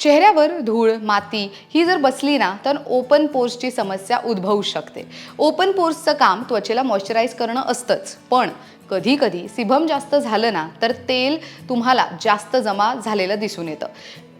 चेहऱ्यावर धूळ माती ही जर बसली ना तर ओपन पोर्सची समस्या उद्भवू शकते. ओपन पोर्सचं काम त्वचेला मॉइश्चराईज करणं असतंच. पण कधी कधी सिभम जास्त झालं ना तर तेल तुम्हाला जास्त जमा झालेलं दिसून येतं.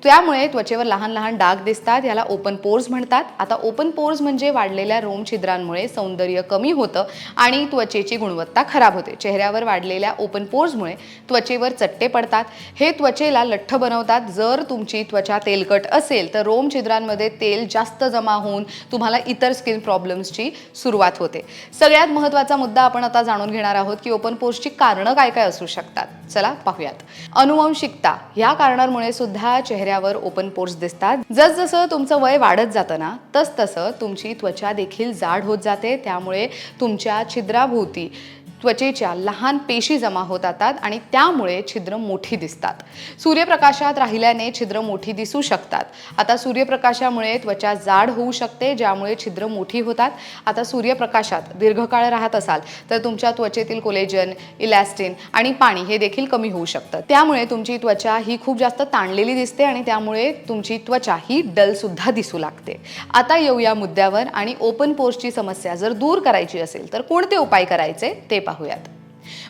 त्यामुळे त्वचेवर लहान लहान डाग दिसतात याला ओपन पोर्स म्हणतात. आता ओपन पोर्स म्हणजे वाढलेल्या रोम छिद्रांमुळे सौंदर्य कमी होतं आणि त्वचेची गुणवत्ता खराब होते. चेहऱ्यावर वाढलेल्या ओपन पोर्समुळे त्वचेवर चट्टे पडतात. हे त्वचेला लठ्ठ बनवतात. जर तुमची त्वचा तेलकट असेल तर रोम छिद्रांमध्ये तेल जास्त जमा होऊन तुम्हाला इतर स्किन प्रॉब्लेम्सची सुरुवात होते. सगळ्यात महत्त्वाचा मुद्दा आपण आता जाणून घेणार आहोत की ओपन पोर्सची कारणं काय काय असू शकतात. चला पाहूयात. अनुवंशिकता. ह्या कारणांमुळे सुद्धा चेहऱ्यावर ओपन पोर्स दिसतात. जसजसं तुमचं वय वाढत जातं ना तस तसं तुमची त्वचा देखील जाड होत जाते. त्यामुळे तुमच्या छिद्राभोवती त्वचेच्या लहान पेशी जमा होत जातात आणि त्यामुळे छिद्र मोठी दिसतात. सूर्यप्रकाशात राहिल्याने छिद्र मोठी दिसू शकतात. आता सूर्यप्रकाशामुळे त्वचा जाड होऊ शकते ज्यामुळे छिद्र मोठी होतात. आता सूर्यप्रकाशात दीर्घकाळ राहत असाल तर तुमच्या त्वचेतील कोलेजन इलॅस्टिन आणि पाणी हे देखील कमी होऊ शकतं. त्यामुळे तुमची त्वचा ही खूप जास्त ताणलेली दिसते आणि त्यामुळे तुमची त्वचा ही डलसुद्धा दिसू लागते. आता येऊया मुद्द्यावर आणि ओपन पोर्सची समस्या जर दूर करायची असेल तर कोणते उपाय करायचे ते पाहूयात.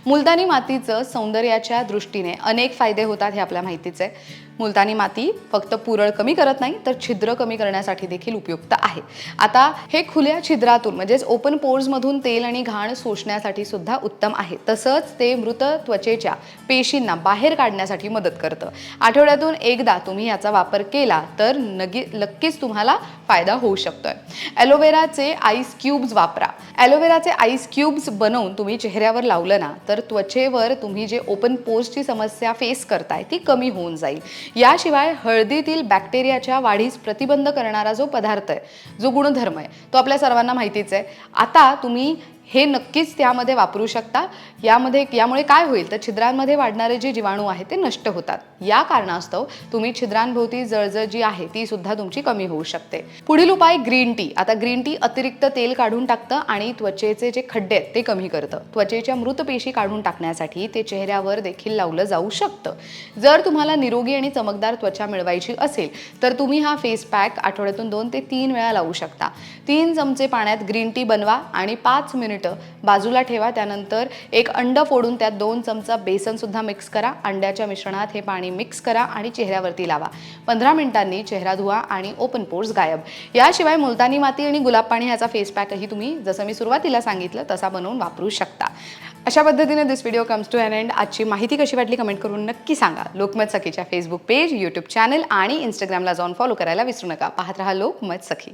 मुलतानी मातीचं सौंदर्याच्या दृष्टीने अनेक फायदे होतात हे आपल्या माहितीच. आहे मुलतानी माती फक्त पुरळ कमी करत नाही तर छिद्र कमी करण्यासाठी देखील उपयुक्त आहे. आता हे खुल्या छिद्रातून म्हणजेच ओपन पोर्समधून तेल आणि घाण सोसण्यासाठी सुद्धा उत्तम आहे. तसंच ते मृत त्वचेच्या पेशींना बाहेर काढण्यासाठी मदत करतं. आठवड्यातून एकदा तुम्ही याचा वापर केला तर नगी नक्कीच तुम्हाला फायदा होऊ शकतोय. ॲलोवेराचे आईस क्यूब्स वापरा. ॲलोवेराचे आईस क्यूब्स बनवून तुम्ही चेहऱ्यावर लावलं ना तर त्वचेवर तुम्ही जे ओपन पोर्सची समस्या फेस करताय ती कमी होऊन जाईल. याशिवाय हळदीतील बॅक्टेरियाच्या वाढीस प्रतिबंध करणारा जो पदार्थ आहे जो गुणधर्म आहे तो आपल्या सर्वांना माहितीच आहे. आता तुम्ही हे नक्कीच त्यामध्ये वापरू शकता. यामध्ये यामुळे काय होईल? तर छिद्रांमध्ये वाढणारे जे जीवाणू आहेत ते नष्ट होतात. या कारणास्तव तुम्ही छिद्रांभोवती जळजळ जी आहे ती सुद्धा तुमची कमी होऊ शकते. पुढील उपाय ग्रीन टी. आता ग्रीन टी अतिरिक्त तेल काढून टाकतं आणि त्वचेचे जे खड्डे आहेत ते कमी करतं. त्वचेच्या मृत पेशी काढून टाकण्यासाठी ते चेहऱ्यावर देखील लावलं जाऊ शकतं. जर तुम्हाला निरोगी आणि चमकदार त्वचा मिळवायची असेल तर तुम्ही हा फेस पॅक आठवड्यातून दोन ते तीन वेळा लावू शकता. तीन चमचे पाण्यात ग्रीन टी बनवा आणि पाच मिनिट बाजूला ठेवा त्यानंतर एक अंड फोडून त्यात दोन चमचा बेसन सुद्धा मिक्स करा. अंड्याच्या मिश्रणात हे पाणी मिक्स करा आणि चेहऱ्यावरती लावा. पंधरा मिनिटांनी चेहरा धुवा आणि ओपन पोर्स गायब. याशिवाय मुलतानी माती आणि गुलाब पाणी ह्याचा फेस पॅकही तुम्ही जसं मी सुरुवातीला सांगितलं तसा बनवून वापरू शकता. अशा पद्धतीने this video comes to an end आजची माहिती कशी वाटली कमेंट करून नक्की सांगा. लोकमत सखीच्या फेसबुक पेज यूट्यूब चॅनल आणि इंस्टाग्रामला जाऊन फॉलो करायला विसरू नका. पाहत राहा लोकमत सखी.